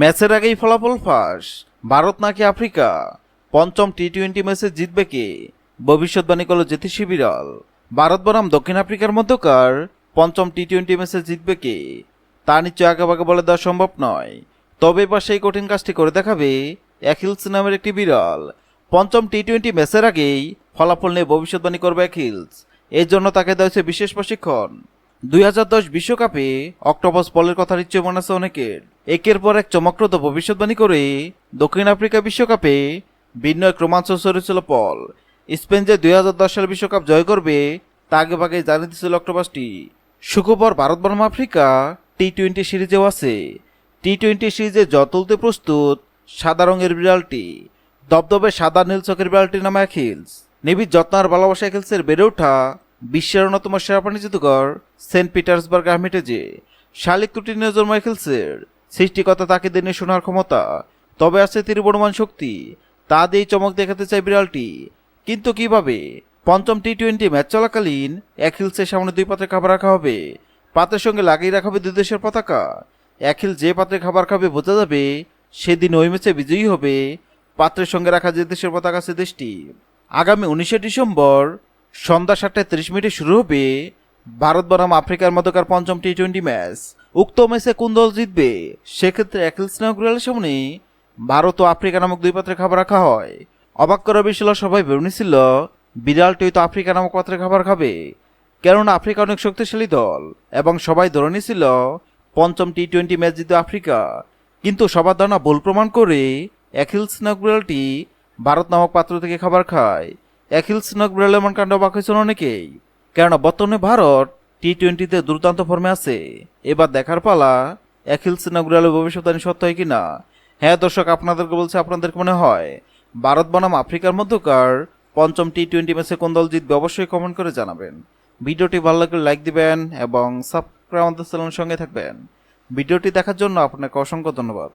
ম্যাচের আগেই ফলাফল ফাঁস। ভারত নাকি আফ্রিকা? পঞ্চম টি টোয়েন্টি ম্যাচে জিতবে কে? ভবিষ্যৎবাণী করল জ্যোতিষী বিড়াল। ভারত বনাম দক্ষিণ আফ্রিকার মধ্যকার পঞ্চম টি টোয়েন্টি ম্যাচে জিতবে কে? তা নিশ্চয় আগাবাগে বলে দেওয়া সম্ভব নয়। তবে এবার সেই কঠিন কাজটি করে দেখাবে অ্যাকিলস নামের একটি বিড়াল। পঞ্চম টি টোয়েন্টি ম্যাচের আগেই ফলাফল নিয়ে ভবিষ্যৎবাণী করবে অ্যাকিলস এর জন্য তাকে দেওয়া হয়েছে বিশেষ প্রশিক্ষণ। দুই বিশ্বকাপে অক্টোপাস বলের কথা নিশ্চয় মনে আছে অনেকের। একের পর এক চমকপ্রদ ভবিষ্যৎবাণী করে দক্ষিণ আফ্রিকা বিশ্বকাপে ভিন্ন এক রোমাঞ্চ সরেছিল পল। স্পেন যে দুই হাজার দশ সালে বিশ্বকাপ জয় করবে, তা আগে ভাগে জানিয়ে দিয়েছিল অক্টোপাসটি। শুক্রবার ভারত বনাম আফ্রিকা টি টোয়েন্টি সিরিজেও আছে। টি টোয়েন্টি সিরিজে জয় তুলতে প্রস্তুত সাদা রঙের বিড়ালটি। দবদবে সাদা নীল চোখের বিড়ালটির নাম অ্যাখিলস। নিবিড় যত্ন আর ভালোবাসা অ্যাখিলসের বেড়ে ওঠা বিশ্বের অন্যতম সেরা প্রাণী জাদুঘর সেন্ট পিটার্সবার্গ আর্মিটেজে শালিক ত্রুটি নিয়ে জন্ম অ্যাখিলসের সৃষ্টিকতা তাকে দিনে শোনার ক্ষমতা। তবে আছে তীরবর্মান শক্তি, তা দিয়েই চমক দেখাতে চায় বিড়ালটি। কিন্তু কীভাবে? পঞ্চম টি টোয়েন্টি ম্যাচ চলাকালীন অ্যাখিলসের সামনে দুই পাত্রে খাবার রাখা হবে। পাত্রের সঙ্গে লাগিয়ে রাখা হবে দুই দেশের পতাকা। অ্যাখিল যে পাত্রে খাবার খাবে বোঝা যাবে, সেদিন ওই ম্যাচে বিজয়ী হবে। পাত্রের সঙ্গে রাখা যে দেশের পতাকা, সে দেশটি। আগামী উনিশে ডিসেম্বর সন্ধ্যা সাতটায় তিরিশ মিনিটে শুরু হবে ভারত বনাম আফ্রিকার মধ্যকার পঞ্চম টি টোয়েন্টি ম্যাচ। উক্ত ম্যাচে কোন দল জিতবে? সেক্ষেত্রে অ্যাকিল স্নেহগুলালের সামনে ভারত ও আফ্রিকা নামক দুই পাত্রে খাবার রাখা হয়। অবাক করা বিষয় সবাই ভেবে নিছিল বিড়ালটি হয়তো আফ্রিকা নামক পাত্রে খাবার খাবে। কেননা আফ্রিকা অনেক শক্তিশালী দল এবং সবাই ধরে নিছিল পঞ্চম টি টোয়েন্টি ম্যাচ জিতে আফ্রিকা। কিন্তু সবার ধারণা ভুল প্রমাণ করে অ্যাখিল স্নেক ভারত নামক পাত্র থেকে খাবার খায়। অ্যাখিল স্নেক বিড়াল এমন কাণ্ড অবাক হয়েছিল অনেকেই। কেননা বর্তমানে ভারত টি টোয়েন্টিতে দুর্দান্ত ফর্মে আছে। এবার দেখার পালা অ্যাখিল স্নেক বিড়ালের ভবিষ্যৎবাণী সত্য হয় কিনা? হ্যাঁ দর্শক, আপনাদেরকে বলছে আপনাদের মনে হয়, ভারত বনাম আফ্রিকার মধ্যকার পঞ্চম টি টোয়েন্টি ম্যাচে কোন দল জিতবে অবশ্যই কমেন্ট করে জানাবেন। ভিডিওটি ভালো লাগলে লাইক দিবেন এবং সাবস্ক্রাইব আমাদের চ্যানেলের সঙ্গে থাকবেন। ভিডিওটি দেখার জন্য আপনাকে অসংখ্য ধন্যবাদ।